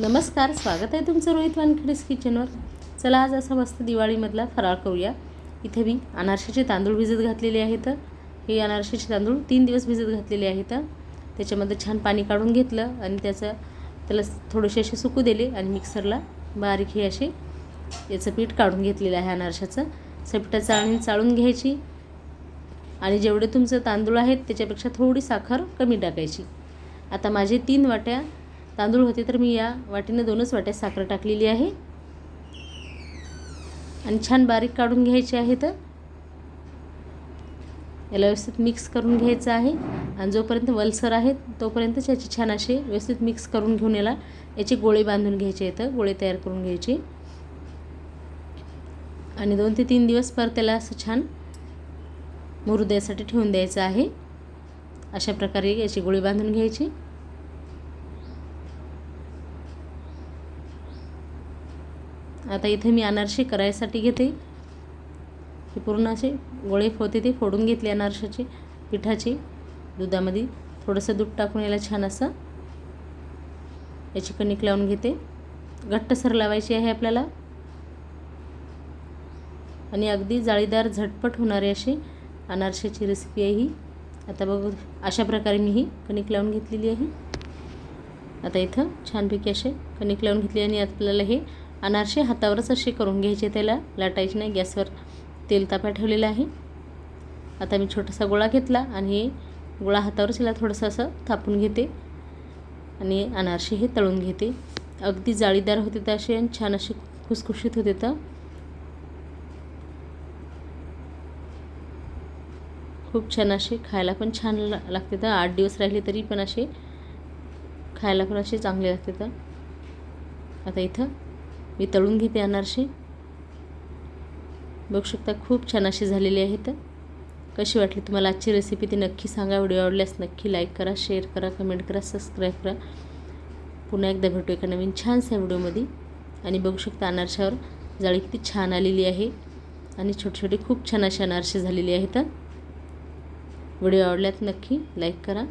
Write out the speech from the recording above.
नमस्कार स्वागत आहे तुमचं रोहित वानखेडेस किचनवर चला आज असा मस्त दिवाळीमधला फराळ करूया. इथे मी अनारशाचे तांदूळ भिजत घातलेले आहेत. हे अनारशाचे तांदूळ तीन दिवस भिजत घातलेले आहेत. त्याच्यामध्ये छान पाणी काढून घेतलं आणि त्याचं त्याला थोडेसे असे सुकू दिले आणि मिक्सरला बारीक हे असे याचं पीठ काढून घेतलेलं आहे अनारशाचं. सपटा चाळणी चाळून घ्यायची आणि जेवढे तुमचं तांदूळ आहेत त्याच्यापेक्षा थोडी साखर कमी टाकायची. आता माझे तीन वाट्या तांदूळ होते तर मी या वाटीनं दोनच वाट्या साखर टाकलेली आहे. आणि छान बारीक काढून घ्यायचे आहेत याला व्यवस्थित मिक्स करून घ्यायचं आहे. आणि जोपर्यंत वलसर आहेत तोपर्यंत याची छान असे व्यवस्थित मिक्स करून घेऊन याला याचे गोळे बांधून घ्यायचे आहेत. गोळे तयार करून घ्यायचे. आणि दोन ते तीन दिवस परत त्याला असं छान मुरू ठेवून द्यायचं आहे. अशा प्रकारे याची गोळी बांधून घ्यायची. आता इथे मी अनारसे करायसाठी घेते. हे पूर्ण असे गोळे होते ते फोडून घेतले अनारशाचे पिठाचे. दुधामध्ये थोडंसं दूध टाकून याला छान असं याची कणिक लावून घेते. घट्टसर लावायची आहे आपल्याला. आणि अगदी जाळीदार झटपट होणारी अशी अनारशाची रेसिपी आहे ही. आता बघू अशा प्रकारे मी ही कणिक लावून घेतलेली आहे. आता इथं छानपैकी असे कणिक लावून घेतली आणि आपल्याला हे अनारसे हातावरच असे करून घ्यायचे त्याला. लाटायचे नाही गॅसवर तेल तापा ठेवलेलं आहे. आता मी छोटासा गोळा घेतला आणि हे गोळा हातावरच याला थोडंसं असं थापून घेते. आणि अनारसे हे तळून घेते. अगदी जाळीदार होते तर असे आणि छान असे खुसखुशीत होते तर. खूप छान असे खायला पण छान लागते तर. आठ दिवस राहिले तरी पण असे खायला पण असे चांगले लागते तर. आता इथं मी तळून घेते अनारसे. बघू शकता खूप छान अशी झालेली आहेत. कशी वाटली तुम्हाला आजची रेसिपी ती नक्की सांगा. व्हिडिओ आवडल्यास नक्की लाईक करा शेअर करा कमेंट करा सबस्क्राईब करा. पुन्हा एकदा भेटू एका नवीन छानसा व्हिडिओमध्ये. आणि बघू शकता अनारशावर जाळी किती छान आलेली आहे. आणि छोटे छोटे खूप छान असे अनारसे झालेले आहेत. व्हिडिओ आवडल्यात नक्की लाईक करा.